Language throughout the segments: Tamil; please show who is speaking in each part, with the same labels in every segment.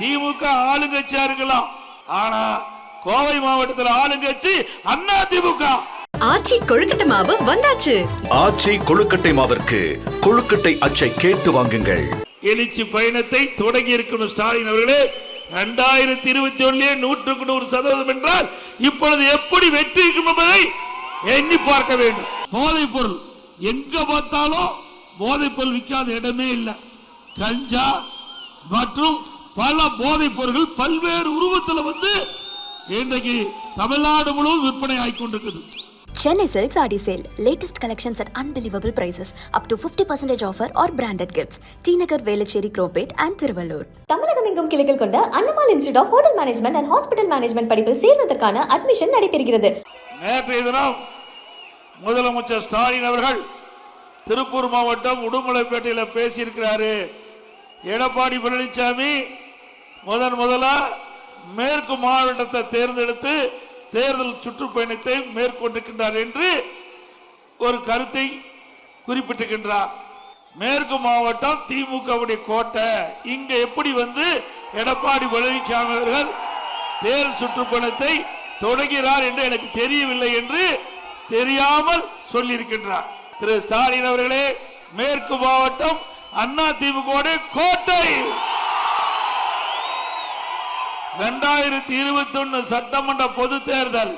Speaker 1: திமுக ஆளுங்கட்சியா இருக்கலாம் ஆனா கோவை மாவட்டத்தில் ஆளுங்கட்சி அண்ணா திமுக.
Speaker 2: ஆச்சி கொழுக்கட்டை மாவு வந்தாச்சு.
Speaker 3: ஆச்சி கொழுக்கட்டை மாவிற்கு கொழுக்கட்டை அச்சை கேட்டு வாங்குங்கள்.
Speaker 1: எழுச்சி பயணத்தை தொடங்கி இருக்கணும் ஸ்டாலின் அவர்களே. இரண்டாயிரத்தி இருபத்தி ஒன்னுலயே நூற்றுக்கு நூறு சதவீதம் என்றால் இப்பொழுது எப்படி வெற்றி இருக்கும் என்பதை எண்ணி பார்க்க வேண்டும். போதைப் பொருள் எங்க பார்த்தாலும் போதைப் பொருள் விற்காத இடமே இல்லை. கஞ்சா மற்றும் பல போதைப் பொருட்கள் பல்வேறு உருவத்தில் வந்து இன்றைக்கு தமிழ்நாடு முழுவதும் விற்பனை ஆகிக் கொண்டிருக்குது
Speaker 4: Chennai Silk Saree Sale. Latest collections at unbelievable prices. Up to 50% offer or branded gifts. T Nagar, Velachery, Cropate and Thiruvallur.
Speaker 5: தமிழகம் எங்கும் கிளைகள் கொண்ட Annamal institute of hotel management and hospital management படிப்பில் சேர்வதற்கான அட்மிஷன் நடைபெறுகிறது
Speaker 1: நேற்றைய தினம் முதலமைச்சர் ஸ்டாலின் அவர்கள் திருப்பூர் மாவட்டம் உடுமலைப்பேட்டையில் பேசியிருக்கிறாரு எடப்பாடி பழனிசாமி முதன் முதலா மேற்கு மாவட்டத்தை தேர்ந்தெடுத்து தேர்தல் சுற்றுப்பயணத்தை மேற்கொண்டிருக்கின்றார் என்று ஒரு கருத்தை குறிப்பிட்டிருக்கின்றார். மேற்கு மாவட்டம் திமுகவுடைய கோட்டை. இங்க எப்படி வந்து எடப்பாடி பழனிசாமி அவர்கள் தேர்தல் சுற்றுப்பயணத்தை தொடங்கிறார் என்று எனக்கு தெரியவில்லை என்று தெரியாமல் சொல்லியிருக்கின்றார். திரு ஸ்டாலின் அவர்களே மேற்கு மாவட்டம் அண்ணா திமுக கோட்டை. இரண்டாயிரத்தி இருபத்தி ஒன்னு சட்டமன்ற பொது தேர்தல்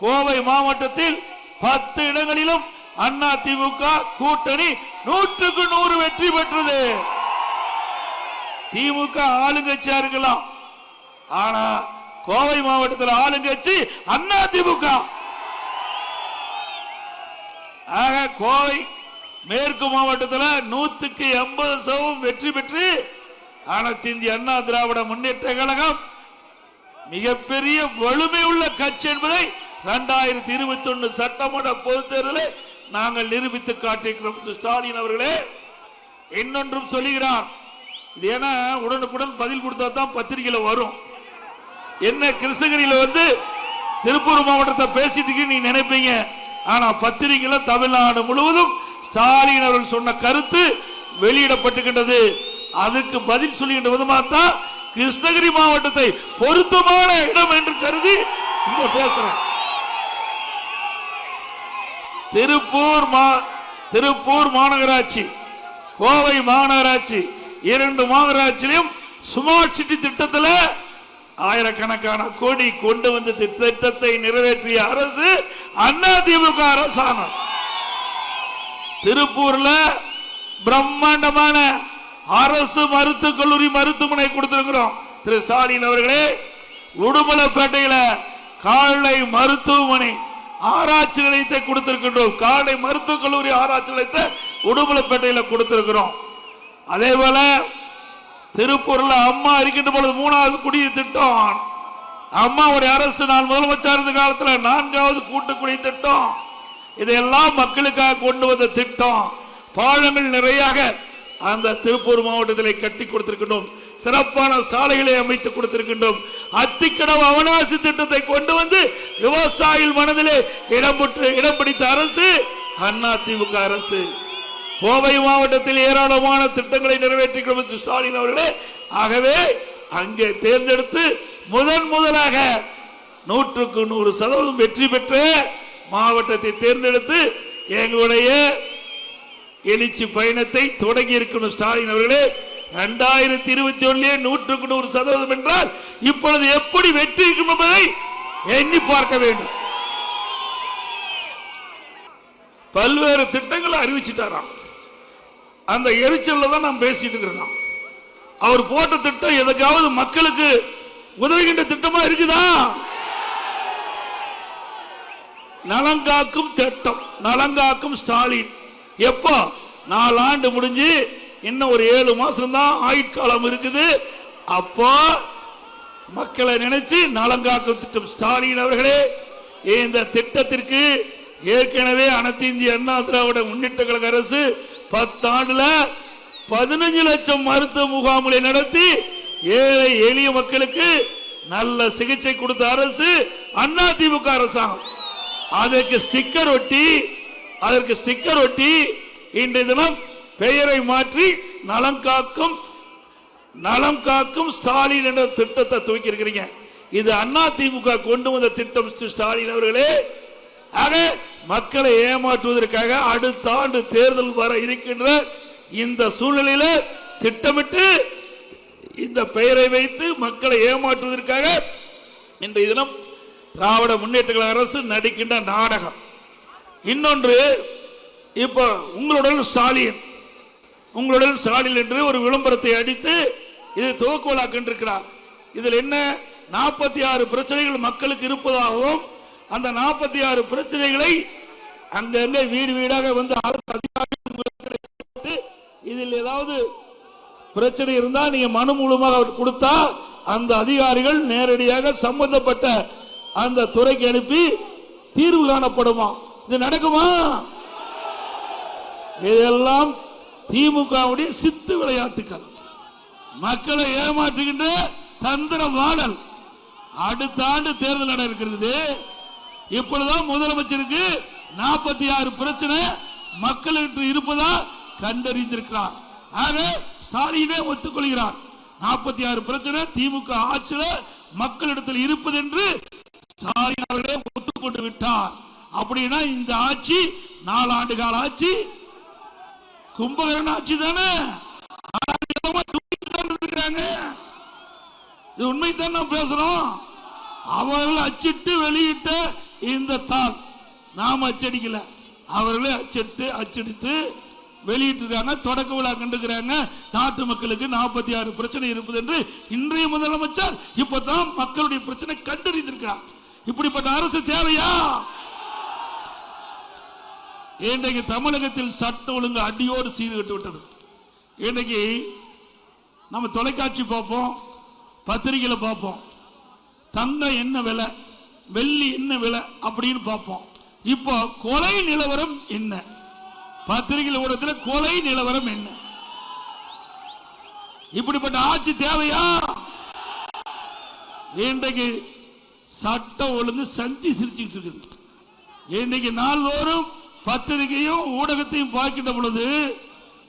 Speaker 1: கோவை மாவட்டத்தில் பத்து இடங்களிலும் அண்ணா திமுக கூட்டணி நூற்றுக்கு நூறு வெற்றி பெற்றது. திமுக ஆளுங்கட்சியா இருக்கலாம். ஆனா கோவை மாவட்டத்தில் ஆளுங்கட்சி அண்ணா திமுக ஆக கோவை மேற்கு மாவட்டத்தில் நூத்துக்கு எண்பது சதவீதம் வெற்றி பெற்று அனைத்து இந்திய அண்ணா திராவிட முன்னேற்ற கழகம் மிகப்பெரிய வலிமை உள்ள கட்சி என்பதை இரண்டாயிரத்தி இருபத்தி ஒன்னு சட்டமன்ற பொது தேர்தலில் நாங்கள் நிரூபித்து காட்டியிருக்கிறோம் ஸ்டாலின் அவர்களே. இன்னொன்றும் சொல்லுகிறார். இது ஏன்னா உடனுக்குடன் பதில் கொடுத்தா தான் பத்திரிகையில வரும். என்ன கிருஷ்ணகிரியில வந்து திருப்பூர் மாவட்டத்தை பேசிட்டு நீ நினைப்பீங்க. ஆனா பத்திரிகையில தமிழ்நாடு முழுவதும் ஸ்டாலின் அவர்கள் சொன்ன கருத்து வெளியிடப்பட்டுகின்றது அதற்கு பதில் சொல்லுகின்ற விதமாக தான் கிருஷ்ணகிரி மாவட்டத்தை பொருத்தமான இடம் என்று கருதி இங்க பேசுறேன். திருப்பூர் மா- திருப்பூர் மாநகராட்சி கோவை மாநகராட்சி இரண்டு மாநகராட்சியிலும் ஸ்மார்ட் சிட்டி திட்டத்தில் ஆயிரக்கணக்கான கோடி கொண்டு வந்து திட்ட- திட்டத்தை நிறைவேற்றிய அரசு அண்ணா திமுக அரசாங்கம். திருப்பூர்ல பிரம்மாண்டமான அரசு மருத்துவக் கல்லூரி மருத்துவமனை கொடுத்திருக்கிறோம். திரு ஸ்டாலின் அவர்களே உடுமலைப்பேட்டையில காலை மருத்துவமனை ஆராய்ச்சி நிலையத்தை கொடுத்திருக்கின்றோம். காலை மருத்துவக் கல்லூரி ஆராய்ச்சி நிலையத்தை உடுமலைப்பேட்டையில கொடுத்திருக்கிறோம். அதே போல திருப்பூர்ல அம்மா இருக்கின்ற பொழுது மூணாவது குடிநீர் திட்டம். அம்மாவுடைய அரசு நான் முதலமைச்சர் இருந்த காலத்துல நான்காவது கூட்டுக்குடி திட்டம். இதையெல்லாம் மக்களுக்காக கொண்டு வந்த திட்டம். பாலங்கள் நிறையாக அந்த திருப்பூர் மாவட்டத்தில் கட்டி கொடுத்திருக்கின்றோம். சிறப்பான சாலைகளை அமைத்து கொடுத்திருக்கின்றோம். அத்திக்கடவு அவனாசி திட்டத்தை கொண்டு வந்து விவசாயிகள் மனதிலே இடம் பெற்று இடம் பிடித்த அரசு அண்ணா திமுக அரசு. கோவை மாவட்டத்தில் ஏராளமான திட்டங்களை நிறைவேற்றிக்கிறோம் ஸ்டாலின் அவர்களே ஆகவே அங்கே தேர்ந்தெடுத்து முதன் முதலாக நூற்றுக்கு நூறு சதவீதம் வெற்றி பெற்ற மாவட்டத்தை தேர்ந்தெடுத்து எங்களுடைய எழுச்சி பயணத்தை தொடங்கி இருக்கணும் ஸ்டாலின் அவர்களே. இரண்டாயிரத்தி இருபத்தி ஒன்னுலயே நூற்றுக்கு நூறு சதவீதம் என்றால் இப்பொழுது எப்படி வெற்றி இருக்கும் என்பதை எண்ணி பார்க்க வேண்டும். பல்வேறு திட்டங்களை அறிவிச்சிட்டாராம். அந்த எரிச்சல்ல தான் நாம் பேசிட்டு இருக்கிறோம். அவர் போட்ட திட்டம் எதுக்காவது மக்களுக்கு உதவுகின்ற திட்டமா இருக்குதா? நலங்காக்கும் திட்டம் நலங்காக்கும் ஸ்டாலின். எப்போ? நாலு ஆண்டு முடிஞ்சு இன்னும் ஒரு ஏழு மாசம் தான் ஆயுட்காலம் இருக்குது. அப்போ மக்களை நினைச்சு நலங்காக்கும் திட்டம் ஸ்டாலின் அவர்களே இந்த திட்டத்திற்கு ஏற்கனவே அனைத்து இந்திய அண்ணா திராவிட முன்னேற்ற கழக அரசு பத்தாண்டுல பதினஞ்சு லட்சம் மருத்துவ முகாம்களை நடத்தி ஏழை எளிய மக்களுக்கு நல்ல சிகிச்சை கொடுத்த அரசு அண்ணா திமுக அரசாங்கம். அதற்கு ஸ்டிக்கர் ஒட்டி அதற்கு ஸ்டிக்கர் ஒட்டி இன்றைய தினம் பெயரை மாற்றி நலம் காக்கும் நலம் காக்கும் ஸ்டாலின் என்ற திட்டத்தை துவக்கி இருக்கிறீங்க இது அண்ணா திமுக கொண்டு வந்த திட்டம் ஸ்டாலின் அவர்களே. ஆக மக்களை ஏமாற்றுவதற்காக அடுத்த ஆண்டு தேர்தல் வர இருக்கின்ற இந்த சூழ்நிலையில திட்டமிட்டு இந்த பெயரை வைத்து மக்களை ஏமாற்றுவதற்காக இன்றைய தினம் திராவிட முன்னேற்ற அரசு நடிக்கின்ற நாடகம். இன்னொன்று இப்போ உங்களுடன் ஸ்டாலின் உங்களுடன் ஸ்டாலின் என்று ஒரு விளம்பரத்தை அடித்து இது துவக்கோலாக்கின்றிருக்கிறார். இதில் என்ன? நாற்பத்தி ஆறு பிரச்சனைகள் மக்களுக்கு இருப்பதாகவும் அந்த நாற்பத்தி ஆறு பிரச்சனைகளை அங்கங்க வீடு வீடாக வந்து அரசு அதிகாரிகள் இதில் ஏதாவது பிரச்சனை இருந்தால் நீங்க மனு மூலமாக அவர் கொடுத்தா அந்த அதிகாரிகள் நேரடியாக சம்பந்தப்பட்ட அந்த துறைக்கு அனுப்பி தீர்வு காணப்படுமா? இது நடக்குமா? இதெல்லாம் திமுகவுடைய சித்து விளையாட்டுகள் மக்களை ஏமாற்றுகின்ற தந்திர மாடல். அடுத்த ஆண்டு தேர்தல் நட இருக்கிறது. இப்பொழுதுதான் முதலமைச்சருக்கு நாற்பத்தி ஆறு பிரச்சனை மக்களுக்கு இருப்பதா கண்டறிந்திருக்கிறார். ஆக ஸ்டாலினே ஒத்துக்கொள்கிறார். நாற்பத்தி ஆறு பிரச்சனை திமுக ஆட்சியில் மக்களிடத்தில் இருப்பது என்று ஸ்டாலின் அவர்களே ஒத்துக்கொண்டு விட்டார். அப்படின்னா இந்த ஆட்சி நாலு ஆண்டு கால ஆட்சி. கும்பகரண ஆட்சி தானே? இது உண்மை தான் நான் பேசுறோம். அவர்கள் அச்சிட்டு வெளியிட்ட இந்த தாள் நாம் அச்சடிக்கல. அவர்களே அச்சிட்டு அச்சடித்து வெளியிட்டிருக்காங்க தொடக்க விழா கண்டுக்கிறாங்க நாட்டு மக்களுக்கு நாற்பத்தி ஆறு பிரச்சனை இருப்பது என்று இன்றைய முதலமைச்சர் இப்பதான் மக்களுடைய பிரச்சனை கண்டறிந்திருக்கிறார். இப்படிப்பட்ட அரசு தேவையா? இன்றைக்கு தமிழகத்தில் சட்ட ஒழுங்கு அடியோடு சீர்கட்டு விட்டது. இன்றைக்கு நம்ம தொலைக்காட்சி பார்ப்போம் பத்திரிகையில் பார்ப்போம். தங்கம் என்ன விலை வெள்ளி என்ன விலை அப்படின்னு பார்ப்போம். இப்போ கொலை நிலவரம் என்ன? பத்திரிகையில் ஊடகத்தில் கொலை நிலவரம் என்ன? இப்படிப்பட்ட ஆட்சி தேவையா? இன்றைக்கு சட்டம் ஒழுங்கு சந்தி சிரிச்சுக்கிட்டு இருக்குது. இன்றைக்கு நாள்தோறும் பத்திரிகையும் ஊடகத்தையும் பார்க்கின்ற பொழுது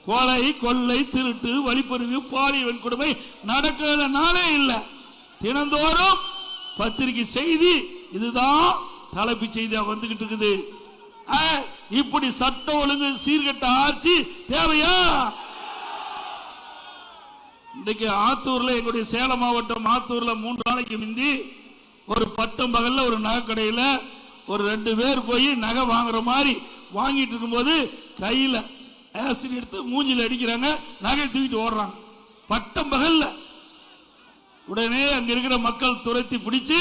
Speaker 1: கொலை கொள்ளை திருட்டு வழிப்பறிவு பாலியல் வன்கொடுமை நடக்கிற நாளே இல்லை. தினந்தோறும் பத்திரிகை செய்தி இதுதான் தலைப்பு செய்தியா வந்துகிட்டு இருக்குது. ஆ, இப்படி சட்ட ஒழுங்கு சீர்கட்ட ஆட்சி தேவையா? இன்னைக்கு ஆத்தூர்ல எங்களுடைய சேலம் மாவட்டம் ஆத்தூர்ல மூன்று நாளைக்கு முந்தி ஒரு பட்டம் பகல்ல ஒரு நகை கடையில ஒரு ரெண்டு பேர் போய் நகை வாங்குற மாதிரி வாங்கிட்டு இருக்கும்போது கையில் ஆசிட் எடுத்து மூஞ்சில் அடிக்கிறாங்க நகை தூக்கிட்டு ஓடுறாங்க. பட்டம் பகல்ல. உடனே அங்க இருக்கிற மக்கள் துரத்தி பிடிச்சு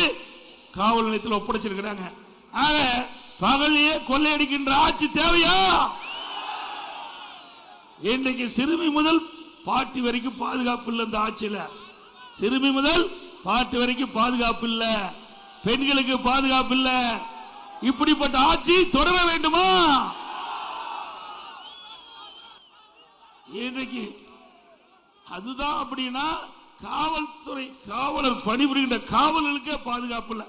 Speaker 1: காவல் நிலையத்தில் ஒப்படைச்சிருக்கிறாங்க. ஆக பகலையே கொள்ளையடிக்கின்ற ஆட்சி தேவையா? இன்றைக்கு சிறுமி முதல் பாட்டி வரைக்கும் பாதுகாப்பு இல்லை இந்த ஆட்சியில. சிறுமி முதல் பாட்டி வரைக்கும் பாதுகாப்பு இல்லை. பெண்களுக்கு பாதுகாப்பு இல்லை. இப்படிப்பட்ட ஆட்சி தொடர வேண்டுமா? இன்றைக்கு அதுதான் அப்படின்னா காவல்துறை காவலர் பணிபுரிகின்ற காவலர்களுக்கே பாதுகாப்பு இல்லை.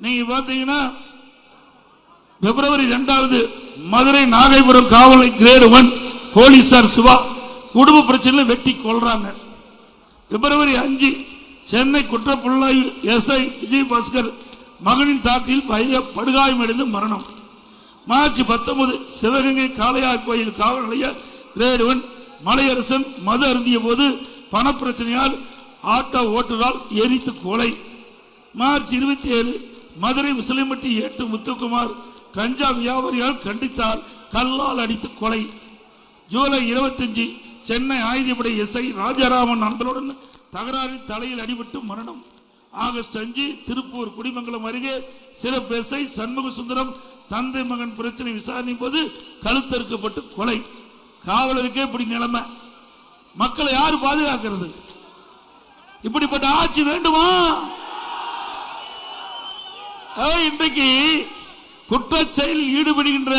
Speaker 1: நீங்க பாத்தீங்கன்னா பிப்ரவரி இரண்டாவது மதுரை நாகைபுரம் காவலை கிரேடு ஒன் போலீசார் சிவா குடும்ப பிரச்சனையில வெட்டி கொள்றாங்க பிப்ரவரி அஞ்சு சென்னை குற்றப்புலனாய்வு எஸ்ஐ விஜய் பாஸ்கர் மகனின் தாக்கில் பைய படுகாயமடைந்து மரணம். மார்ச் பத்தொன்பது சிவகங்கை காளையார் கோயில் காவல் நிலைய கிரேடு மலையரசன் மது அருந்திய போது பணப்பிரச்சனையால் ஆட்டோ ஓட்டுநரால் எரித்து கொலை. மார்ச் இருபத்தி ஏழு மதுரை முஸ்லிம்பட்டி ஏட்டு முத்துக்குமார் கஞ்சா வியாபாரியால் கண்டித்தால் கல்லால் அடித்து கொலை. ஜூலை 25 சென்னை ஆயுதப்படை எஸ்ஐ ராஜாராமன் நண்பருடன் தகராறில் தலையில் அடிபட்டு மரணம். ஆகஸ்ட் அஞ்சு திருப்பூர் குடிமங்கலம் அருகே சில எஸ்ஐ சண்முக சுந்தரம் தந்தை மகன் பிரச்சனை விசாரணையின் போது கழுத்தறுக்கப்பட்டு கொலை. காவலருக்கே இப்படி நிலைமை. மக்களை யாரு பாதுகாக்கிறது? இப்படிப்பட்ட ஆட்சி வேண்டுமா? இன்றைக்கு குற்ற செயலில் ஈடுபடுகின்ற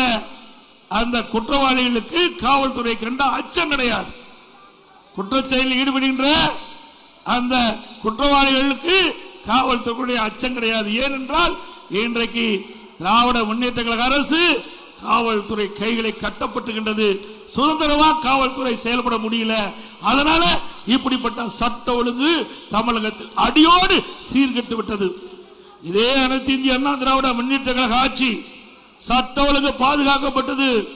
Speaker 1: அந்த குற்றவாளிகளுக்கு காவல்துறை கண்ட அச்சம் கிடையாது. குற்றச்செயலில் ஈடுபடுகின்ற அந்த குற்றவாளிகளுக்கு காவல்துறையுடைய அச்சம் கிடையாது. ஏனென்றால் இன்றைக்கு திராவிட முன்னேற்ற கழக அரசு காவல்துறை கைகளை கட்டப்பட்டுகின்றது. சுதந்திரமா காவல்துறை செயல்பட முடியல. அதனால இப்படிப்பட்ட சட்ட ஒழுங்கு தமிழகத்தில் அடியோடு சீர்கெட்டு விட்டது. இதே அனைத்து இந்திய அண்ணா திராவிட முன்னேற்ற கழக ஆட்சி சட்ட ஒழுங்கு பாதுகாக்கப்பட்டது.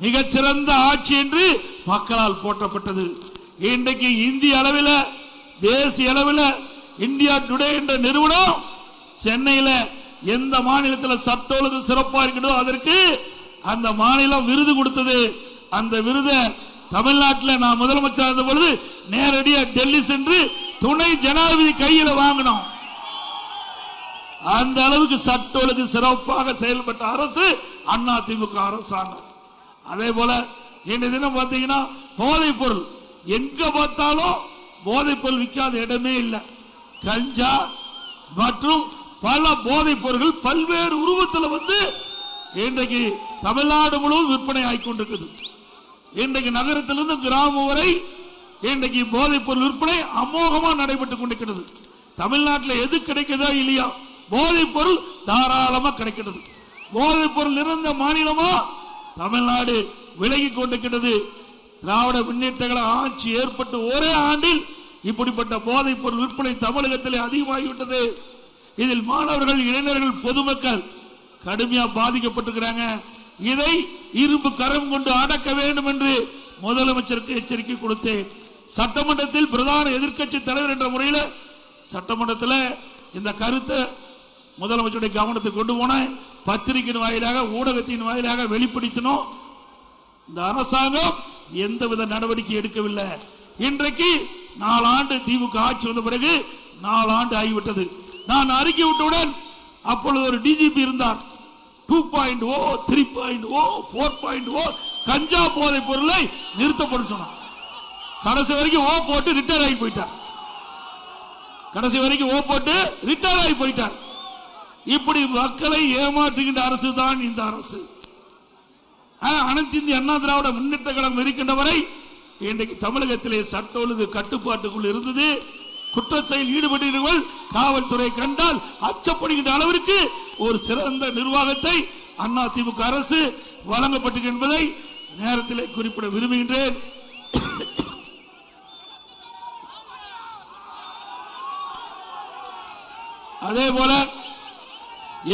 Speaker 1: மிகச்சிறந்த ஆட்சி என்று மக்களால் போற்றப்பட்டது. இன்றைக்கு இந்திய அளவில் தேசிய அளவில் இந்தியா டுடே என்ற நிறுவனம் சென்னையில எந்த மாநிலத்தில் சட்டொழுது சிறப்பாக சிறப்பா அதற்கு அந்த மாநிலம் விருது கொடுத்தது. அந்த விருதை தமிழ்நாட்டில் நான் முதலமைச்சர் இருந்த பொழுது நேரடியாக டெல்லி சென்று துணை ஜனாதிபதி கையில் வாங்கினோம். அந்த அளவுக்கு சட்ட சிறப்பாக செயல்பட்ட அரசு அண்ணா திமுக அரசாங்கம். அதே போல இன்றைய தினம் பார்த்தீங்கன்னா போதைப் பொருள். எங்க பார்த்தாலும் போதைப் பொருள் விற்காத இடமே இல்லை. கஞ்சா மற்றும் பல போதைப் பொருட்கள் பல்வேறு உருவத்தில் வந்து இன்றைக்கு தமிழ்நாடு முழுவதும் விற்பனை ஆகிக்கொண்டிருக்குது. இன்றைக்கு நகரத்திலிருந்து கிராமம் வரை இன்றைக்கு போதைப் பொருள் விற்பனை அமோகமாக நடைபெற்றுக் கொண்டிருக்கிறது. தமிழ்நாட்டில் எது கிடைக்குதோ இல்லையா போதைப் பொருள் தாராளமாக கிடைக்கிறது போதைப் பொருள் இருந்த மாநிலமா தமிழ்நாடு விலகி கொண்டிருக்கிறது. திராவிட முன்னேற்ற ஆட்சி ஏற்பட்டு ஒரே ஆண்டில் இப்படிப்பட்ட போதைப் பொருள் விற்பனை தமிழகத்திலே அதிகமாகிவிட்டது. இதில் மாணவர்கள் இளைஞர்கள் பொதுமக்கள் கடுமையாக பாதிக்கப்பட்டிருக்கிறாங்க. இதை இரும்பு கரம் கொண்டு அடக்க வேண்டும் என்று முதலமைச்சருக்கு எச்சரிக்கை கொடுத்தேன். சட்டமன்றத்தில் பிரதான எதிர்க்கட்சி தலைவர் என்ற முறையில் சட்டமன்றத்தில் இந்த கருத்தை முதலமைச்சருடைய கவனத்துக்கு கொண்டு போன பத்திரிகையின் வாயிலாக ஊடகத்தின் வாயிலாக வெளிப்படுத்தணும் இந்த அரசாங்கம் எந்தவித நடவடிக்கை எடுக்கவில்லை. இன்றைக்கு நாலாண்டு திமுக ஆட்சி வந்த பிறகு நாலாண்டு ஆகிவிட்டது. நான் அறிக்கை விட்டவுடன் அப்பொழுது ஒரு டிஜிபி இருந்தார். Two point O three point O four point O கஞ்சா போதை பொருளை நிறுத்தப்படும் சொன்னார். கடைசி வரைக்கும் ஓ போட்டு ரிட்டையர் ஆகி போயிட்டார். கடைசி வரைக்கும் ஓ போட்டு ரிட்டையர் ஆகி போயிட்டார். இப்படி மக்களை ஏமாற்றுகின்ற அரசு தான் இந்த அரசு. அனைத்து இந்திய அண்ணா திராவிட முன்னேற்ற கழகம் இருக்கின்ற வரை இன்றைக்கு தமிழகத்திலே சட்ட ஒழுங்கு கட்டுப்பாட்டுக்குள் இருந்தது. குற்ற செயல் ஈடுபட்டவர்கள் காவல்துறை கண்டால் அச்சப்படுகின்ற அளவிற்கு ஒரு சிறந்த நிர்வாகத்தை அண்ணா திமுக அரசு வழங்கப்பட்டது என்பதை நேரத்திலே குறிப்பிட விரும்புகின்றேன். அதே போல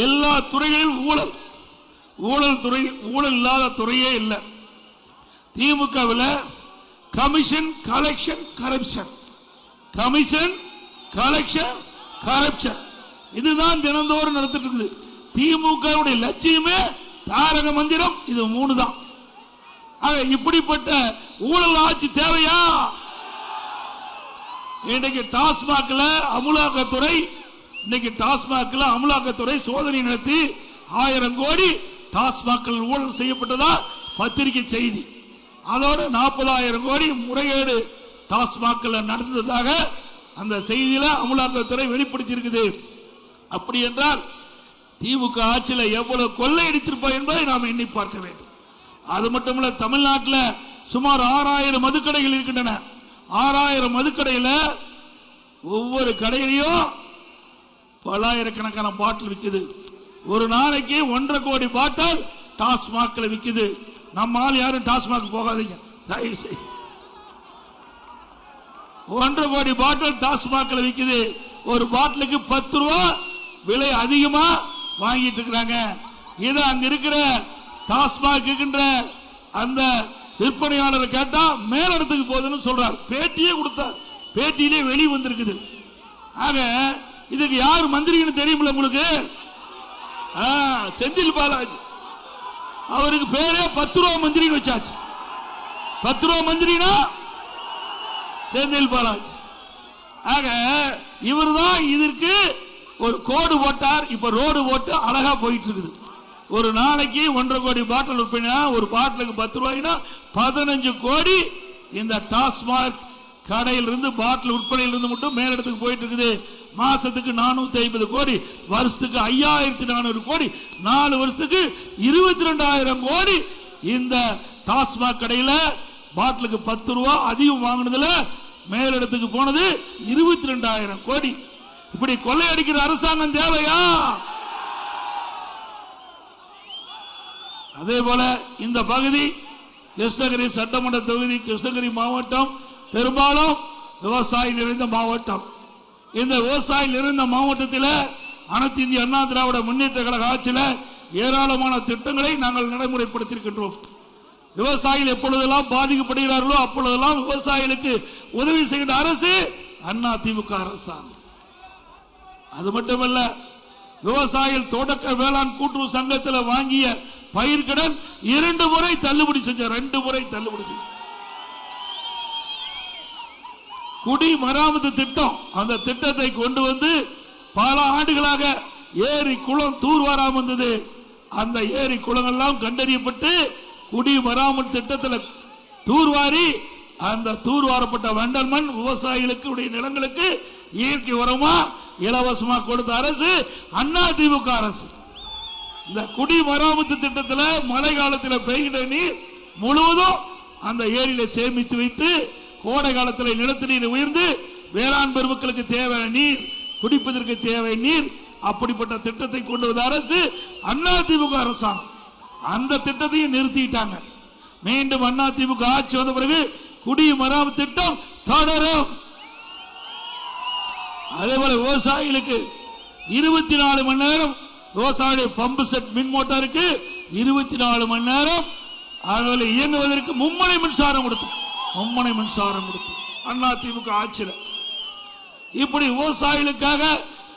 Speaker 1: எல்லா துறைகளிலும் ஊழல் ஊழல் துறை ஊழல் இல்லாத துறையே இல்லை. திமுகவில் commission collection corruption commission collection corruption இதுதான் தினந்தோறும் நடத்திட்டு இருக்குது திமுகவுடைய லட்சியமே தாரக மந்திரம் இது மூணு தான் இப்படிப்பட்ட ஊழல் ஆட்சி தேவையா? இன்னைக்கு டாஸ்மாக்ல அமுலாக்கத்துறை இன்னைக்கு டாஸ்மாக்ல அமுலாக்கத்துறை சோதனை நடத்தி ஆயிரம் கோடி டாஸ்மாக்கள் ஊழல் செய்யப்பட்டதா? பத்திரிகை செய்தி. அதோட நாற்பதாயிரம் கோடி முறைகேடு டாஸ்மாக்ல நடந்ததாக அந்த செய்தியில அமலாக்கத்துறை வெளிப்படுத்தி இருக்குது அப்படி என்றால் திமுக ஆட்சியில் எவ்வளவு கொள்ளையடித்திருப்பா என்பதை நாம் எண்ணி பார்க்க வேண்டும். அது மட்டுமல்ல தமிழ்நாட்டில் சுமார் ஆறாயிரம் மதுக்கடைகள் இருக்கின்றன. ஆறாயிரம் மதுக்கடையில் ஒவ்வொரு கடையிலையும் பல்லாயிரக்கணக்கான பாட்டில் விற்குது ஒரு நாளைக்கு ஒன்றரை கோடி பாட்டில் டாஸ்மாக்ல விற்குது நம்ம ஆள் யாரும் டாஸ்மாக் போகாதீங்க. தயவு செய்து ஒன்றரை கோடி பாட்டில் டாஸ்மாக்ல விற்குது ஒரு பாட்டிலுக்கு பத்து ரூபா விலை அதிகமா வாங்கிட்டு இருக்கிறாங்க. இது அங்க இருக்கிற டாஸ்மாக் அந்த விற்பனையாளர் கேட்டா மேலிடத்துக்கு போகுதுன்னு சொல்றார். பேட்டியே கொடுத்தார். பேட்டியிலே வெளி வந்திருக்குது. ஆக இதுக்கு யார் மந்திரின்னு தெரியுமில்ல உங்களுக்கு? செந்தில் பாலாஜி. அவருக்கு பேரே பத்து ரூபா மந்திரின்னு வச்சாச்சு. பத்து ரூபா மந்திரினா செந்தில் பாலாஜி. ஆக இவர் தான் இதற்கு ஒரு கோடு போட்டார். இப்ப ரோடு போட்டு அழகா போயிட்டு இருக்குது ஒரு நாளைக்கு ஒன்றரை கோடி பாட்டில் விற்பனை ஒரு பாட்டிலுக்கு பத்து ரூபாய்னா பதினஞ்சு கோடி இந்த டாஸ்மாக் கடையிலிருந்து பாட்டில் விற்பனையிலிருந்து மட்டும் மேலிடத்துக்கு போயிட்டு இருக்குது மாசத்துக்கு நானூத்தி ஐம்பது கோடி வருஷத்துக்கு ஐயாயிரத்தி நானூறு கோடி நாலு வருஷத்துக்கு இருபத்தி ரெண்டாயிரம் கோடி. இந்த டாஸ்மாக் கடையில பாட்டிலுக்கு பத்து ரூபா அதிகம் வாங்கினதுல மேலிடத்துக்கு போனது இருபத்தி ரெண்டாயிரம் கோடி. இப்படி கொள்ளையடிக்கிற அரசாங்கம் தேவையா? அதே போல இந்த பகுதி கிருஷ்ணகிரி சட்டமன்ற தொகுதி கிருஷ்ணகிரி மாவட்டம் பெரும்பாலும் விவசாயி நிறைந்த மாவட்டம். இந்த விவசாயிகள் இருந்த மாவட்டத்தில் அனைத்து இந்திய அண்ணா திராவிட முன்னேற்ற கழக ஆட்சியில் ஏராளமான திட்டங்களை நாங்கள் நடைமுறைப்படுத்தியிருக்கின்றோம். விவசாயிகள் எப்பொழுதெல்லாம் பாதிக்கப்படுகிறார்களோ அப்பொழுதெல்லாம் விவசாயிகளுக்கு உதவி செய்கின்ற அரசு அண்ணா திமுக அரசாங்கம். அது மட்டுமல்ல விவசாயிகள் தொடக்க வேளாண் கூட்டுறவு சங்கத்தில் வாங்கிய பயிர்கடன் இரண்டு முறை தள்ளுபடி செஞ்ச ரெண்டு முறை தள்ளுபடி செஞ்ச. குடி மராமத்து திட்டம். அந்த திட்டத்தை கொண்டு வந்து பல ஆண்டுகளாக ஏரி குளம் தூர்வாராம இருந்தது. அந்த ஏரி குளங்கள்லாம் கண்டறியப்பட்டு குடிமராமத்து திட்டத்தில் தூர்வாரி அந்த தூர்வாரப்பட்ட வண்டல் மண் விவசாயிகளுக்கு உடைய நிலங்களுக்கு இயற்கை உரமா இலவசமா கொடுத்த அரசு அண்ணா திமுக அரசு. இந்த குடி மராமத்து திட்டத்தில் மழை காலத்தில் பெய்கின்ற நீர் முழுவதும் அந்த ஏரியில சேமித்து வைத்து கோடை காலத்தில் நிலத்து நீர் உயர்ந்து வேளாண் பெருமக்களுக்கு தேவையான நீர் குடிப்பதற்கு தேவை நீர் அப்படிப்பட்ட திட்டத்தை கொண்டு வந்த அரசு அண்ணா திமுக அரசாங்கம். அந்த திட்டத்தையும் நிறுத்திட்டாங்க. மீண்டும் அண்ணா திமுக ஆட்சி வந்த பிறகு குடிமராமத்து திட்டம் தொடரும். அதே போல விவசாயிகளுக்கு இருபத்தி நாலு மணி நேரம் விவசாய பம்பு செட் மின் மோட்டாருக்கு இருபத்தி நாலு மணி நேரம் அதில் இயங்குவதற்கு மும்மனை மின்சாரம் கொடுத்தோம். அம்மனை மின்சாரம் கொடுத்து. அண்ணா திமுக ஆட்சியில். இப்படி விவசாயிகளுக்காக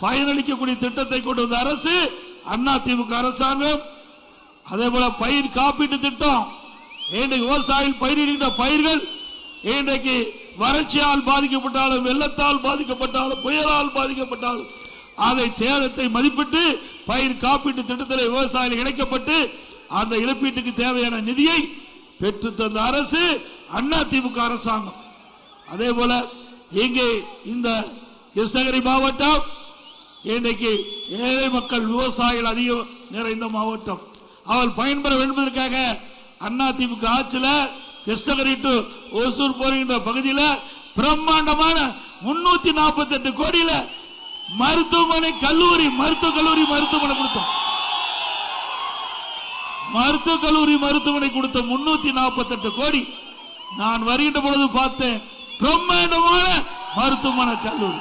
Speaker 1: பயனளிக்கக்கூடிய திட்டத்தை கொண்டு வந்த அரசு அண்ணா திமுக அரசாங்கம் அதே போல பயிர் காப்பீட்டு திட்டம் இன்றைக்கு விவசாயிகள் பயிரிடுகின்ற பயிர்கள் இன்றைக்கு வறட்சியால் பாதிக்கப்பட்டாலும் வெள்ளத்தால் பாதிக்கப்பட்டாலும் புயலால் பாதிக்கப்பட்டாலும் அதை சேதத்தை மதிப்பிட்டு பயிர் காப்பீட்டு திட்டத்தில் விவசாயிகள் இணைக்கப்பட்டு அந்த இழப்பீட்டுக்கு தேவையான நிதியை பெற்று தந்த அரசு அண்ணா திமுக அரசாங்கம். அதே போல இங்கே இந்த கிருஷ்ணகிரி மாவட்டம் இன்றைக்கு ஏழை மக்கள் விவசாயிகள் அதிகம் நிறைந்த மாவட்டம். அவள் பயன்பெற வேண்டும் என்பதற்காக அண்ணா திமுக ஆட்சியில் கிருஷ்ணகிரி டு ஓசூர் போகின்ற பகுதியில் பிரம்மாண்டமான முன்னூத்தி நாற்பத்தி எட்டு கோடியில மருத்துவமனை கல்லூரி மருத்துவ கல்லூரி மருத்துவமனை கொடுத்தோம். மருத்துவ கல்லூரி மருத்துவமனை கொடுத்த முன்னூத்தி நாற்பத்தி எட்டு கோடி நான் வருகின்ற பொழுது பார்த்தேன் பிரம்மாண்டமான மருத்துவமனை கல்லூரி.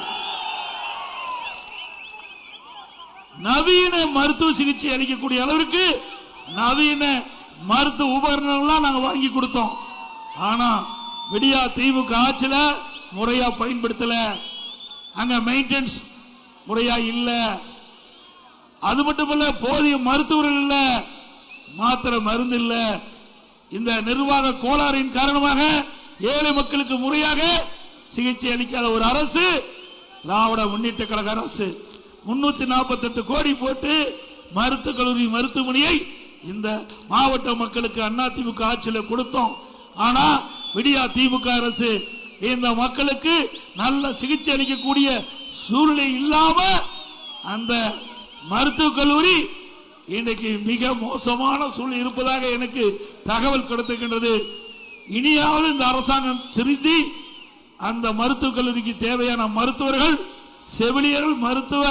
Speaker 1: நவீன மருத்துவ சிகிச்சை அளிக்கக்கூடிய அளவிற்கு நவீன மருத்துவ உபகரணங்கள்லாம் நாங்கள் வாங்கி கொடுத்தோம். ஆனா விடியா திமுக ஆட்சியில் முறையா பயன்படுத்தல. அங்க மெயின்டெனன்ஸ் முறையா இல்ல. அது மட்டுமல்ல போதிய மருத்துவர்கள் இல்ல. மாத்திரை மருந்து இல்லை. இந்த நிர்வாக கோளாறின் காரணமாக ஏழை மக்களுக்கு முறையாக சிகிச்சை அளிக்காத ஒரு அரசு திராவிட முன்னேற்ற கழக அரசு. முன்னூத்தி நாற்பத்தி எட்டு கோடி போட்டு மருத்துவக் கல்லூரி மருத்துவமனையை இந்த மாவட்ட மக்களுக்கு அண்ணா திமுக ஆட்சியில் கொடுத்தோம். ஆனா விடியா திமுக அரசு இந்த மக்களுக்கு நல்ல சிகிச்சை அளிக்கக்கூடிய சூழ்நிலை இல்லாம அந்த மருத்துவக் கல்லூரி இன்னைக்கு மிக மோசமான சூழ்நிலை இருப்பதாக எனக்கு தகவல் கிடைத்திருக்கின்றது. இனியாவது இந்த அரசாங்கம் திருந்தி அந்த மருத்துவக் கல்லூரிக்கு தேவையான மருத்துவர்கள் செவிலியர்கள் மருத்துவ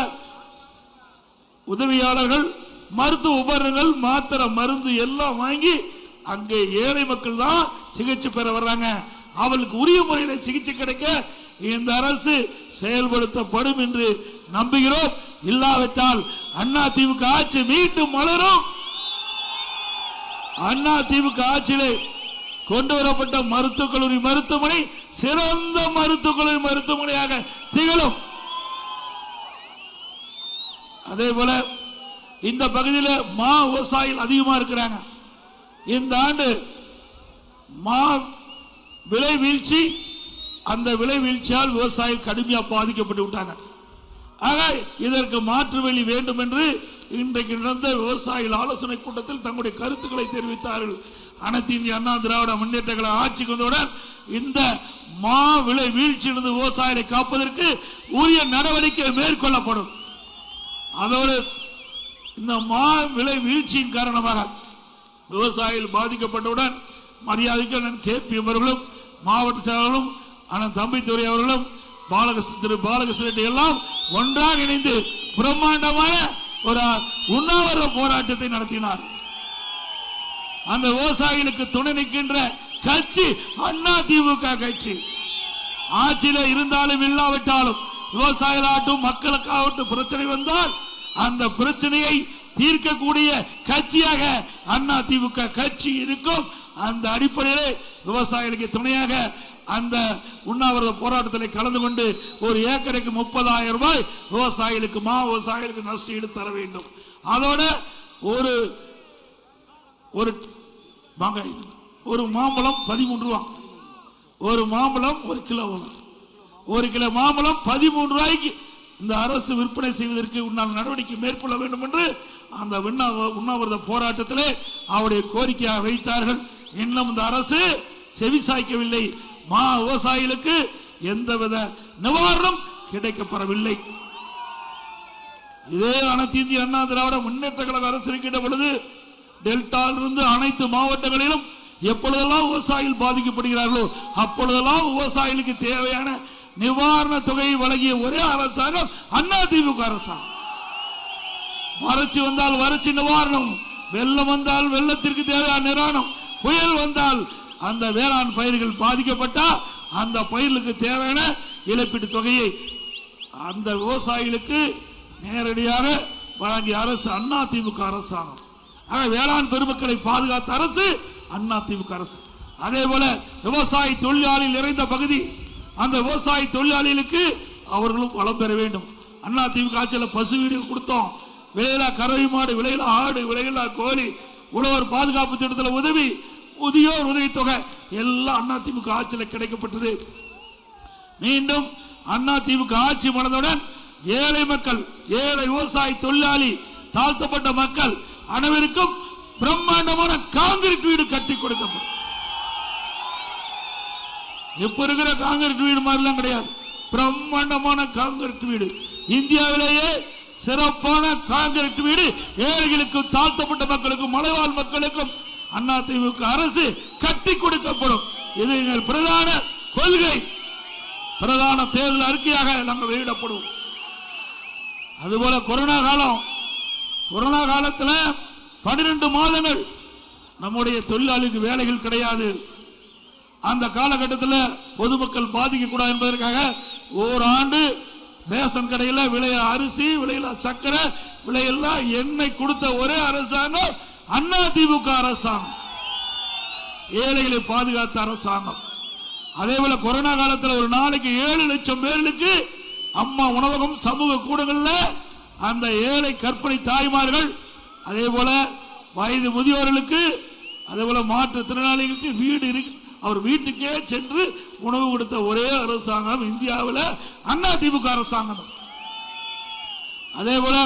Speaker 1: உதவியாளர்கள் மருத்துவ உபகரணங்கள் மாத்திரை மருந்து எல்லாம் வாங்கி அங்கே ஏழை மக்கள் தான் சிகிச்சை பெற வர்றாங்க. அவளுக்கு உரிய முறையில் சிகிச்சை கிடைக்க இந்த அரசு செயல்படுத்தப்படும் என்று நம்புகிறோம். இல்லாவிட்டால் அண்ணா திமுக ஆட்சி மீண்டும் மலரும். அண்ணா திமுக ஆட்சியிலே கொண்டு வரப்பட்ட மருத்துவக் கல்லூரி மருத்துவமனை சிறந்த மருத்துவக் கல்லூரி மருத்துவமனையாக திகழும். அதே போல இந்த பகுதியில் மா விவசாயிகள் அதிகமா இருக்கிறாங்க. இந்த ஆண்டு மா விலை வீழ்ச்சி அந்த விலை வீழ்ச்சியால் விவசாயிகள் கடுமையாக பாதிக்கப்பட்டு விட்டாங்க. ஆக இதற்கு மாற்று வழி வேண்டும் என்று இன்றைக்கு நடந்த விவசாயிகள் ஆலோசனை கூட்டத்தில் தங்களுடைய கருத்துக்களை தெரிவித்தார்கள். அனைத்து இந்திய அண்ணா திராவிட முன்னேற்ற கழக ஆட்சிக்கு வந்தவுடன் இந்த மா விலை வீழ்ச்சியிலிருந்து விவசாயிகளை காப்பதற்கு உரிய நடவடிக்கை மேற்கொள்ளப்படும். அதோடு இந்த மா விலை வீழ்ச்சியின் காரணமாக விவசாயிகள் பாதிக்கப்பட்டவுடன் மரியாதைக்கு கே பி அவர்களும் மாவட்ட செயலாளரும் அண்ணன் தம்பித்துறை அவர்களும் பாலகிருஷ்ண பாலகிருஷ்ணன் எல்லாம் ஒன்றாக இணைந்து பிரம்மாண்டமான ஒரு உண்ணாவிர போராட்டத்தை நடத்தினார். அந்த விவசாயிகளுக்கு துணை நிற்கின்ற கட்சி அண்ணா திமுக கட்சி. ஆட்சியில இருந்தாலும் இல்லாவிட்டாலும் விவசாயிகளாகட்டும் மக்களுக்காகட்டும் பிரச்சனை வந்தால் அந்த பிரச்சனையை தீர்க்கக்கூடிய கட்சியாக அண்ணா திமுக கட்சி இருக்கும். அந்த அடிப்படையிலே விவசாயிகளுக்கு துணையாக அந்த உண்ணாவிரத போராட்டத்தில் கலந்து கொண்டு ஒரு ஏக்கருக்கு முப்பதாயிரம் ரூபாய் விவசாயிகளுக்கு மா விவசாயிகளுக்கு நஷ்டஈடு தர வேண்டும். அதோட ஒரு ஒரு வாங்க ஒரு மாம்பழம் பதிமூன்று ரூபா. ஒரு மாம்பழம் ஒரு கிலோ வரும். ஒரு கிலோ மாம்பழம் பதிமூன்று ரூபாய்க்கு இந்த அரசு விற்பனை செய்வதற்கு உண்டான நடவடிக்கை மேற்கொள்ள வேண்டும் என்று அந்த உண்ணாவிரத போராட்டத்திலே அவருடைய கோரிக்கையாக வைத்தார்கள். இன்னும் இந்த அரசு செவிசாய்க்கவில்லை. மா விவசாயிகளுக்கு எந்தவித நிவாரணம் கிடைக்கப்பெறவில்லை. இதே அனைத்து இந்திய அண்ணா திராவிட முன்னேற்ற கழக அரசு இருக்கின்ற பொழுது டெல்டாவிலிருந்து அனைத்து மாவட்டங்களிலும் எப்பொழுதெல்லாம் விவசாயிகள் பாதிக்கப்படுகிறார்களோ அப்பொழுதெல்லாம் விவசாயிகளுக்கு தேவையான நிவாரண தொகையை வழங்கிய ஒரே அரசாங்கம் அண்ணா திமுக அரசாங்கம். வறட்சி வந்தால் வறட்சி நிவாரணம் வெள்ளம் வந்தால் வெள்ளத்திற்கு தேவையான நிவாரணம் புயல் வந்தால் அந்த வேளாண் பயிர்கள் பாதிக்கப்பட்டா அந்த பயிர்களுக்கு தேவையான இழப்பீட்டு தொகையை அந்த விவசாயிகளுக்கு நேரடியாக வழங்கிய அரசு அண்ணா திமுக அரசாங்கம். ஆக வேளாண் பெருமக்களை பாதுகாத்த அரசு அண்ணா திமுக அரசு. அதே போல விவசாய தொழிலாளி நிறைந்த பகுதி அந்த விவசாய தொழிலாளிகளுக்கு அவர்களும் வளம் பெற வேண்டும். அண்ணா திமுக ஆட்சியில் பசு வீடு கொடுத்தோம். விலையிலா கறவை மாடு விலையிலா ஆடு விலையிலா கோழி உழவர் பாதுகாப்பு திட்டத்தில் உதவி முதியோர் உதவித்தொகை எல்லாம் அண்ணா ஆட்சியில் கிடைக்கப்பட்டது. மீண்டும் அதிமுக ஆட்சி மனதுடன் ஏழை மக்கள் ஏழை விவசாய தொழிலாளி தாழ்த்தப்பட்ட மக்கள் அனைவருக்கும் பிரம்மாண்டமான காங்கிரீட் வீடு கட்டி கொடுக்கப்படும். இப்ப இருக்கிற காங்கிரீட் வீடு மாதிரிலாம் கிடையாது. பிரம்மாண்டமான காங்கிரீட் வீடு. இந்தியாவிலேயே சிறப்பான காங்கிரீட் வீடு ஏழைகளுக்கும் தாழ்த்தப்பட்ட மக்களுக்கும் மலைவாழ் மக்களுக்கும் அதிமுக அரசு கட்டி கொடுக்கப்படும். இது எங்கள் பிரதான கொள்கை. பிரதான தேர்தல் அறிக்கையாக நாங்கள் வெளியிடப்படுவோம் அதுபோல கொரோனா காலம். கொரோனா காலத்தில் பன்னிரண்டு மாதங்கள் நம்முடைய தொழிலாளிக்கு வேலைகள் கிடையாது. அந்த காலகட்டத்தில் பொதுமக்கள் பாதிக்கக்கூடாது என்பதற்காக ஓராண்டு ரேஷன் கடையில் விளைய அரிசி விலையில சக்கரை விலையில்லா எண்ணெய் கொடுத்த ஒரே அரசாங்கம் அண்ணா திமுக அரசாங்கம். ஏழைகளை பாதுகாத்த அரசாங்கம். அதே போல கொரோனா காலத்தில் ஒரு நாளைக்கு ஏழு லட்சம் பேர்களுக்கு அம்மா உணவகம் சமூக கூடங்கள்ல அந்த ஏழை கற்பனை தாய்மார்கள் அதே போல வயது முதியோர்களுக்கு அதே போல மாற்றுத்திறனாளிகளுக்கு வீடு இருக்கு. அவர் வீட்டுக்கே சென்று உணவு கொடுத்த ஒரே அரசாங்கம் இந்தியாவில் அண்ணா திமுக அரசாங்கம். அதே போல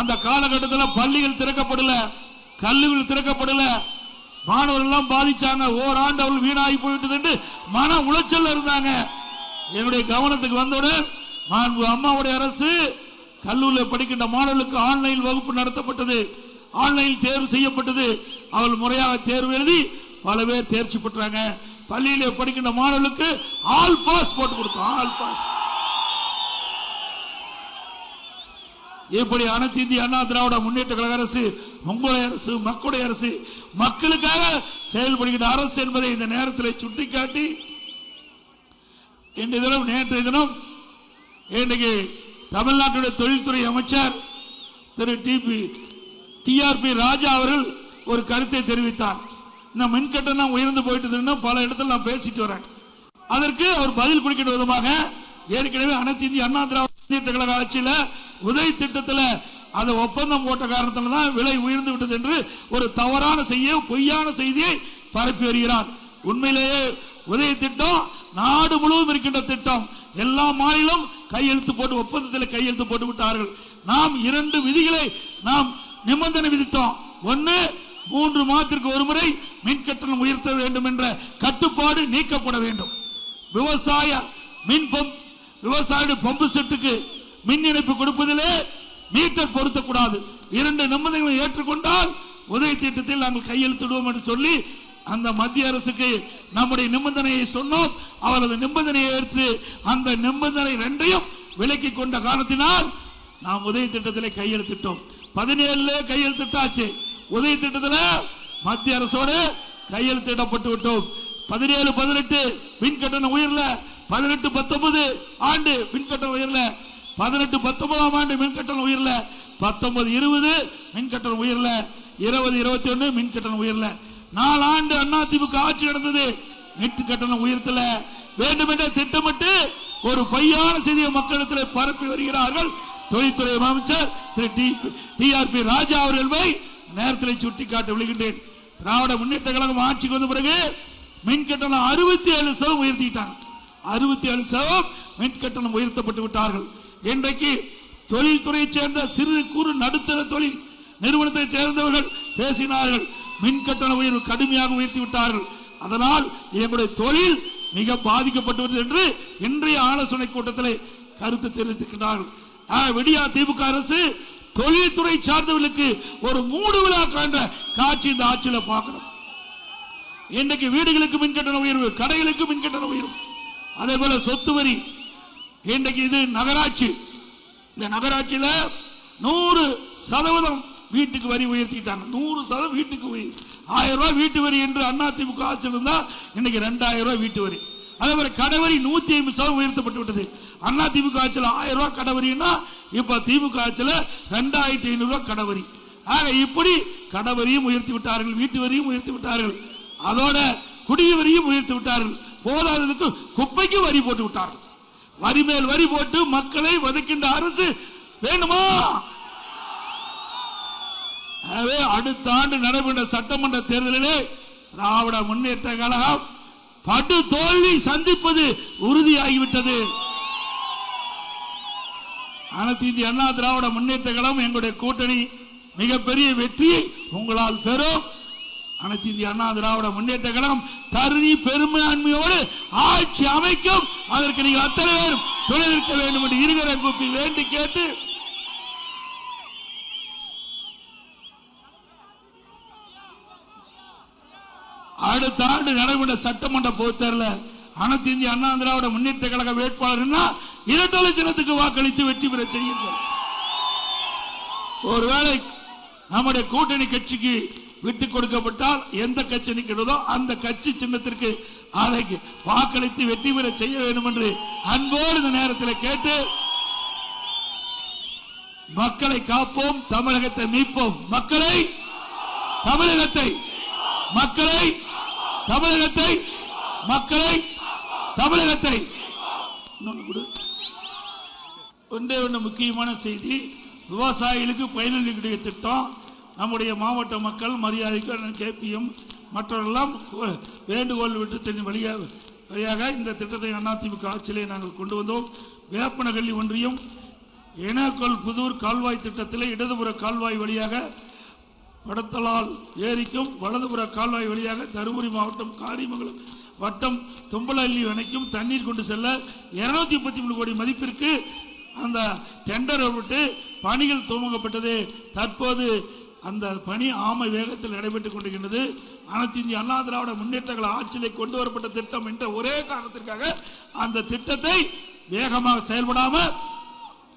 Speaker 1: அந்த காலகட்டத்தில் பள்ளிகள் திறக்கப்படல. கல்லூரிகள் திறக்கப்படல. மாணவர்கள் எல்லாம் பாதிச்சாங்க. ஓராண்டு அவர்கள் வீணாகி போயிட்டு மன உளைச்சல் இருந்தாங்க. என்னுடைய கவனத்துக்கு வந்தவுடன் மாண்பு அம்மாவுடைய அரசு கல்லூரியில் படிக்கின்ற மாணவர்களுக்கு ஆன்லைன் வகுப்பு நடத்தப்பட்டது. ஆன்லைன் தேர்வு செய்யப்பட்டது. அவள் முறையாக தேர்வு எழுதி பல பேர் தேர்ச்சி பெற்றாங்க. பள்ளியிலே படிக்கின்ற மாணவர்களுக்கு ஆல் பாஸ் போட்டு கொடுத்தோம். All pass. இப்படி அனைத்து இந்திய அண்ணா திராவிட முன்னேற்ற கழக அரசு உங்களுடைய அரசு மக்களுடைய அரசு மக்களுக்காக செயல்படுகின்ற அரசு என்பதை இந்த நேரத்தில் சுட்டிக்காட்டி இன்றைய தினம் நேற்றைய தினம் இன்றைக்கு தமிழ்நாட்டுடைய தொழில்துறை அமைச்சர் திரு டிபி டிஆர்பி ராஜா அவர்கள் ஒரு கருத்தை தெரிவித்தார். இந்த மின்கட்டணம் உயர்ந்து போயிட்டு பல இடத்துல நான் பேசிட்டு வரேன். அதற்கு அவர் பதில் கொடுக்கிற விதமாக ஏற்கனவே அனைத்து இந்திய அண்ணா திராவிட முன்னேற்ற கழக ஆட்சியில உதவி திட்டத்தில் அதை ஒப்பந்தம் போட்ட காரணத்தில் தான் விலை உயர்ந்து விட்டது என்று ஒரு தவறான செய்தியை பொய்யான செய்தியை பரப்பி வருகிறார். உண்மையிலேயே உதவி திட்டம் நாடு முழுவதும் இருக்கின்ற திட்டம். எல்லா மாநிலம் கையெழுத்து போட்டு ஒப்பந்தத்தில் கையெழுத்து போட்டு விட்டார்கள். நாம் இரண்டு விதிகளை நாம் நிபந்தனை விதித்தோம். ஒன்னு மூன்று மாதத்திற்கு ஒரு முறை மின் கட்டணம் உயர்த்த வேண்டும் என்ற கட்டுப்பாடு நீக்கப்பட வேண்டும். விவசாய மின் பம்ப் விவசாய பம்பு செட்டுக்கு மின் இணைப்பு கொடுப்பதிலே மீட்டர் பொருத்தக்கூடாது. இரண்டு நிபந்தனைகளை ஏற்றுக்கொண்டால் உதவி திட்டத்தில் நாங்கள் கையெழுத்திடுவோம் என்று சொல்லி அந்த மத்திய அரசுக்கு நம்முடைய நிபந்தனையை சொன்னோம். அவரது நிபந்தனையை ஏற்று அந்த நிபந்தனை ரெண்டையும் விலக்கி கொண்ட காரணத்தினால் நாம் உதவி திட்டத்திலே கையெழுத்திட்டோம். பதினேழுல கையெழுத்திட்டாச்சு. உதவி திட்டத்தில் மத்திய அரசோடு கையெழுத்திடப்பட்டு விட்டோம். பதினேழு பதினெட்டு மின் கட்டணம் உயர்ல பதினெட்டு பத்தொன்பது ஆண்டு மின் கட்டணம் உயர்ல பதினெட்டு பத்தொன்பதாம் ஆண்டு மின் கட்டணம் பத்தொன்பது இருபது மின் கட்டணம் இருபது இருபத்தி ஒன்று மின் கட்டணம் நாலு ஆண்டு அதிமுக ஆட்சி நடந்தது. மின் கட்டணம் உயர்த்தல. வேண்டுமென்ற திட்டமிட்டு ஒரு பொய்யான செய்தியை மக்களிடத்தில் பரப்பி வருகிறார்கள். தொழில்துறை அமைச்சர் திரு டி டிஆர்பி ராஜா அவர்களை நேரத்தில் சுட்டிக்காட்ட விழுகின்றேன் திராவிட முன்னேற்ற கழகம் ஆட்சிக்கு வந்த பிறகு மின் கட்டணம் அறுபத்தி ஏழு சதம் உயர்த்திட்டாங்க. அறுபத்தி ஏழு சதம் மின் கட்டணம் உயர்த்தப்பட்டு விட்டார்கள். இன்றைக்கு தொழில்துறையை சேர்ந்த சிறு குறு நடுத்தர தொழில் நிறுவனத்தை சேர்ந்தவர்கள் பேசினார்கள். மின் கட்டண உயர்வு கடுமையாக உயர்த்தி விட்டார்கள். அதனால் எங்களுடைய தொழில் மிக பாதிக்கப்பட்டுள்ளது என்று இன்றைய ஆலோசனை கூட்டத்தில் கருத்து தெரிவித்திருக்கிறார்கள் விடியா திமுக அரசு தொழில்துறை சார்ந்தவர்களுக்கு ஒரு மூடு விழா காண்ற காட்சி இந்த ஆட்சியில பார்க்கிறோம். இன்றைக்கு வீடுகளுக்கு மின்கட்டண உயர்வு கடைகளுக்கு மின்கட்டண உயர்வு. அதே போல சொத்து வரி இன்றைக்கு இது நகராட்சி. இந்த நகராட்சியில நூறு சதவீதம் வீட்டுக்கு வரி உயர்த்திட்டாங்க. நூறு சதவீதம் வீட்டுக்கு உயர் ஆயிரம் ரூபாய் வீட்டு வரி என்று அண்ணா திமுக ஆட்சியில் இருந்தா இன்னைக்கு ரெண்டாயிரம் ரூபாய் வீட்டு வரி. அதே மாதிரி கடவரி நூத்தி ஐம்பது சதவீதம் உயர்த்தப்பட்டு விட்டது. அண்ணா திமுக ஆட்சியில் ஆயிரம் ரூபாய் கடவரின்னா இப்ப திமுக ஆட்சியில் ரெண்டாயிரத்தி ஐநூறு ரூபாய் கடவரி ஆக இப்படி கடவரியும் உயர்த்தி விட்டார்கள் வீட்டு வரியும் உயர்த்தி விட்டார்கள். அதோட குடிய வரியும் உயர்த்தி விட்டார்கள். போதாததுக்கு குப்பைக்கு வரி போட்டு விட்டார்கள். வரி மேல் வரி போட்டு மக்களை வதைக்கின்ற அரசு வேணுமா எனவே அடுத்த ஆண்டு நடைபெற்ற சட்டமன்ற தேர்தலிலே திராவிட முன்னேற்ற கழகம் படு தோல்வி சந்திப்பது உறுதியாகிவிட்டது. அனைத்து இந்திய அண்ணா திராவிட முன்னேற்ற கழகம் எங்களுடைய கூட்டணி மிகப்பெரிய வெற்றியை உங்களால் பெறும். அனைத்து இந்திய அண்ணா திராவிட முன்னேற்ற கழகம் தருணி பெருமையாண்மையோடு ஆட்சி அமைக்கும். அதற்கு நீங்கள் அத்தனை பேரும் துணை நிற்க வேண்டும் என்று இருவரை கூப்பி வேண்டி கேட்டு அடுத்த ஆண்டு நடைபெற்ற சட்டமன்ற பொதுத்தேர்தல அனைத்து இந்திய அண்ணா திராவிட முன்னேற்ற கழக வேட்பாளர்னா இரண்டு லட்சத்துக்கு வாக்களித்து வெற்றி பெற செய்யுங்கள். ஒருவேளை நம்முடைய கூட்டணி கட்சிக்கு விட்டு கொடுக்கப்பட்டால் எந்த கட்சி நிற்கிறதோ அந்த கட்சி சின்னத்திற்கு அதை வாக்களித்து வெற்றி பெற செய்ய வேண்டும் என்று அன்போடு இந்த நேரத்தில் கேட்டு மக்களை காப்போம் தமிழகத்தை மீட்போம். மக்களை தமிழகத்தை மக்களை தமிழகத்தை மக்களை தமிழகத்தை. ஒன்றே ஒன்று முக்கியமான செய்தி. விவசாயிகளுக்கு பயனளிக்கூடிய திட்டம். நம்முடைய மாவட்ட மக்கள் மரியாதைக்கு கேபிஎம் மற்றவரெல்லாம் வேண்டுகோள் விட்டு வழியாக வழியாக இந்த திட்டத்தை அதிமுக ஆட்சியிலே நாங்கள் கொண்டு வந்தோம். வேப்பனகள்ளி ஒன்றியம் இனக்கோல் புதூர் கால்வாய் திட்டத்திலே இடதுபுற கால்வாய் வழியாக படத்தலால் ஏரிக்கும் வலதுபுற கால்வாய் வழியாக தருமபுரி மாவட்டம் காரிமங்கலம் வட்டம் தும்பலல்லி அணைக்கும் தண்ணீர் கொண்டு செல்ல இருநூத்தி முப்பத்தி மூணு கோடி மதிப்பிற்கு அந்த டெண்டர் விட்டு பணிகள் துவங்கப்பட்டது. தற்போது அந்த பணி ஆமை வேகத்தில் நடைபெற்றுக் கொண்டிருக்கின்றது. அனைத்து இந்திய அண்ணா திராவிட முன்னேற்றங்கள் ஆட்சியிலே கொண்டு வரப்பட்ட திட்டம் என்ற ஒரே காரணத்திற்காக அந்த திட்டத்தை வேகமாக செயல்படாம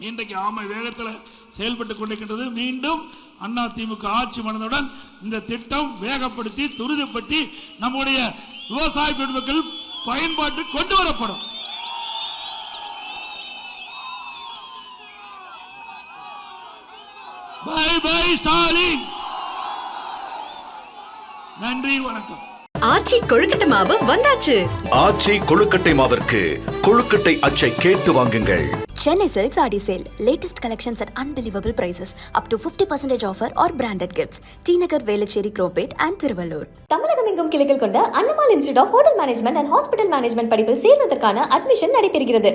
Speaker 1: இன்றைக்கு ஆமை வேகத்தில் செயல்பட்டு கொண்டிருக்கின்றது. மீண்டும் அண்ணா திமுக ஆட்சி மனதுடன் இந்த திட்டம் வேகப்படுத்தி துரிதப்படுத்தி நம்முடைய விவசாய பெருமக்கள் பயன்பாட்டு கொண்டு வரப்படும். ஸ்டாலின் நன்றி வணக்கம்
Speaker 2: ஆச்சி கொழுக்கட்டை மாவு வந்தாச்சு
Speaker 3: ஆச்சி கொழுக்கட்டை மாவிற்கு கொழுக்கட்டை அச்சை கேட்டு வாங்குங்கள்
Speaker 4: Chennai Silk Saree Sale. Latest collections at unbelievable prices. Up to 50% offer or branded gifts. T Nagar, Velachery, Cropate and Thiruvallur.
Speaker 5: தமிழகம் எங்கும் கிளைகள் கொண்ட Annamal institute of hotel management and hospital management படிப்பில் சேர்வதற்கான அட்மிஷன் நடைபெறுகிறது